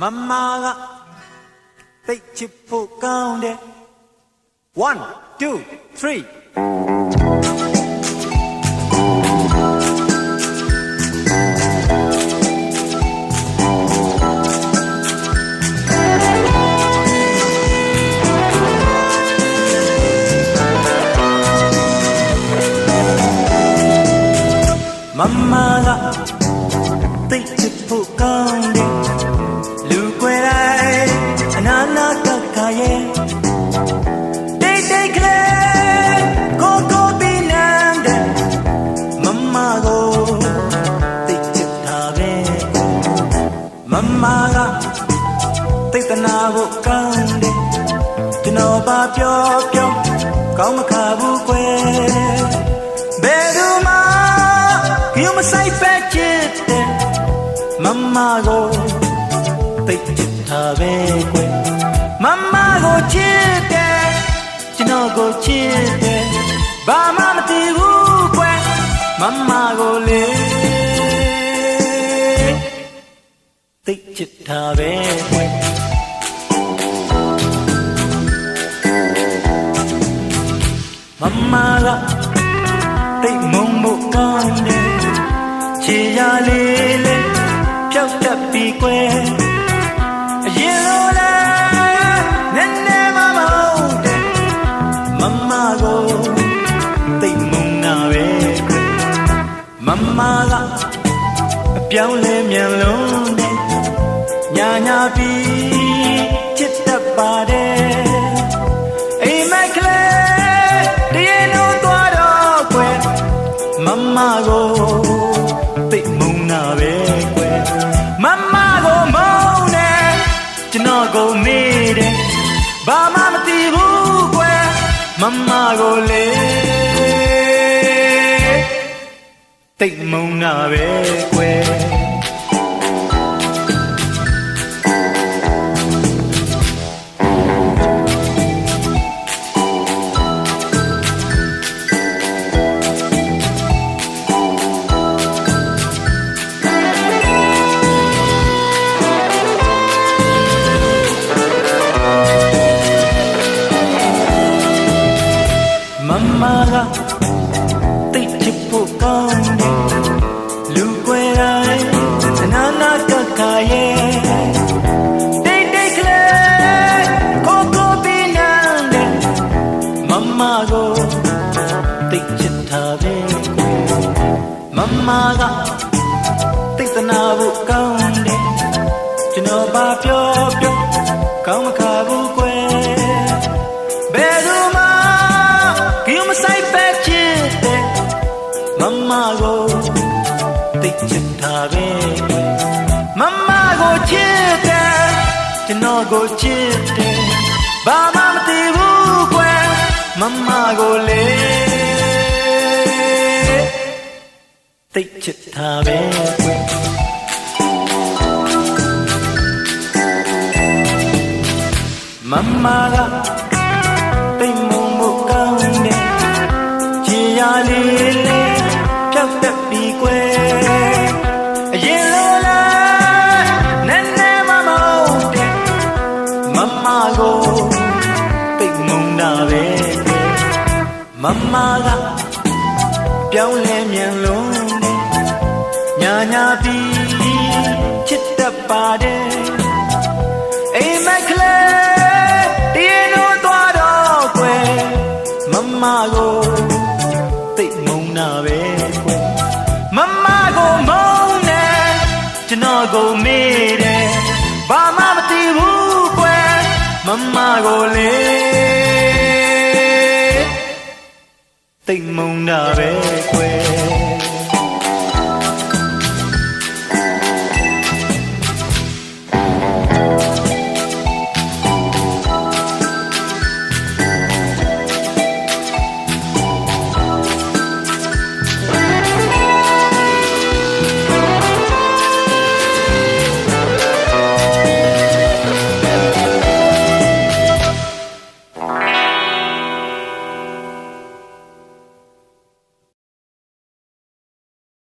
မမကတိတ်ချစ်ဖို့ကောင်းတယ်1 2 3မမကတိတ်ချစ်ဖို့ တိတ်တနာဖို့ကောင်းတယ်ကျွန်တော်ပါပြောပြောကောင်းမခါဘူးကွယ်ဘယ်သူမှ You must say fetch it မမကိုတိတ်ချစ်တာပဲကွယ်မမကိုချစ်တယ်ကျွန်တော်ကိုချစ်တယ်ဘာမှမသိဘူးကွယ်မမကိုလေတိတ်ချစ်တာပဲကွယ် မမကတိတ်မုံမို့ကောင်းတယ်ခြေရလေးလေးဖြောက်တတ်ပြီးကွယ်အရင်လိုလားနည်းနည်းမမဟုတ်တယ်မမကိုတိတ်မုံနာပဲကွယ်မမကအပြောင်းလဲမြန်လုံးတယ်ညာညာပြီးချစ်တတ်ပါတယ် မမကိုတိတ်မုံနာပဲကွယ်မမကိုမုံတယ်ကျွန်တော်ကိုမေးတယ်ဘာမှမသိဘူးကွယ်မမကိုလေတိတ်မုံနာပဲကွယ် ကတိတ်ချစ်ဖို့ကောင်းတယ်လူကွယ်တိုင်းအနာနာကကရဲ့တိတ်တိတ်ကလေးကိုကိုပီနန်တဲ့မမကိုတိတ်ချစ်တာပဲမမကတိတ်တနာဖို့ကောင်းတယ်ကျွန်တော်ပါပြော မမကိုတိတ်ချစ်တာပဲမမကိုချစ်တယ်ကျွန်တော်ကိုချစ်တယ်ဘာမှမသိဘူးကွယ်မမကိုလေတိတ်ချစ်တာပဲကွယ်မမကတိတ်မုံမို့ကောင်းတယ်ချီရလေး မမကပြောင်းလဲမြန်လုံးတယ်ညာညာပြီးချစ်တတ်ပါတယ်အိမ်မက်ကလေးတရေလို့သွားတော့ကွယ်မမကိုတိတ်မုံနာပဲကွယ်မမကိုမုံနေကျွန်တော်ကိုမေးတယ်ဘာမှမသိဘူးကွယ်မမကိုလေ တိတ်မုံနာပဲကွယ်